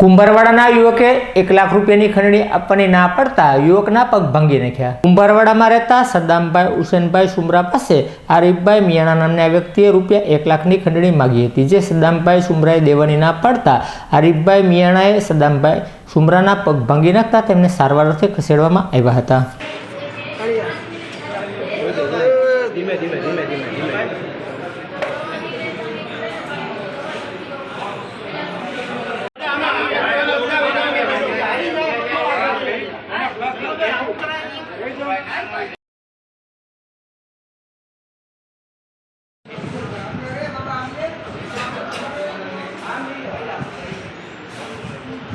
કુંભારવાડાના યુવકે એક લાખ રૂપિયાની ખંડણી આપવાની ના પડતા યુવકના પગ ભાંગી નાખ્યા. કુંભારવાડામાં રહેતા સદ્દામભાઈ હુસેનભાઈ સુમરા પાસે આરીફભાઈ મિયાણા નામના વ્યક્તિએ રૂપિયા એક લાખની ખંડણી માગી હતી, જે સદ્દામભાઈ સુમરાએ દેવાની ના પડતા આરીફભાઈ મિયાણાએ સદ્દામભાઈ સુમરાના પગ ભાંગી નાખતા તેમને સારવાર અર્થે ખસેડવામાં આવ્યા હતા. ધીમે ધીમે ધીમે ધીમે.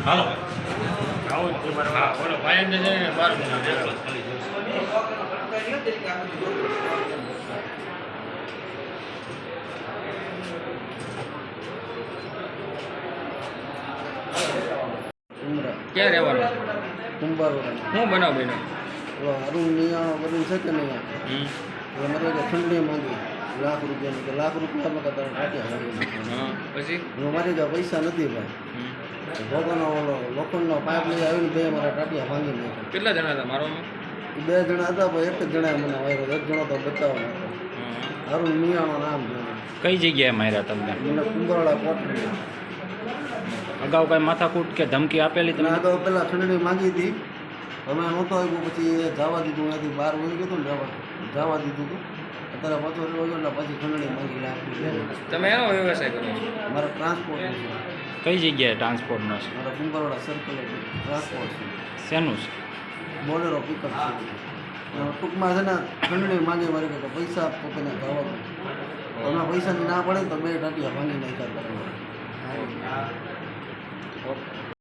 હાલો. આવું જ હા બોલો ભાઈ અંદર જઈને બાર ક્યાં રહેવાનું? શું બનાવ બન્યો? અરુણ નિયાણો બધું છે કે નહીં એ મને કે ઠંડી માંગી. લાખ રૂપિયાની કે લાખ રૂપિયામાં કે તારે કાઢ્યા પછી? મારી જો પૈસા નથી ભાઈ. લોકોનો ઓલો લોખંડનો પાઇપ લઈ આવીને બે મારા ટાટિયા ભાંગી નાખ્યા. કેટલા જણા હતા મારો બે જણા હતા પણ એક જ જણા મને વાયરો એક જણો તો બચાવવાનો હતો. અરુણ નિયાણો નામ કઈ જગ્યાએ માર્યા તમને? મને કુંભરાળા કોટડી અગાઉ કઈ માથાકૂટ કે ધમકી આપેલી તમે તમે અગાઉ પહેલાં ઠંડી માંગી હતી. અમે નહોતો આવ્યું પછી એ જવા દીધું નથી બહાર વહી ગયું હતું ને જવા. જવા દીધું હતું. અત્યારે પાછો રહ્યો એટલે પછી ખંડણી માંગી રાખી તમે એનો વ્યવસાય કરો છો? મારે ટ્રાન્સપોર્ટ છે. કઈ જગ્યાએ ટ્રાન્સપોર્ટનો છે? મારા કુંભારવાડા સર્કલ ટ્રાન્સપોર્ટ છે. શેનું છે? બોલેરો પિકઅપ છે. ટૂંકમાં છે ને ખંડણી માંગી મારી કે પૈસા આપો કે ને જવા દો. અમે પૈસાની ના પડે તો બે ટાટિયા ભાંગી નાખ્યા હતા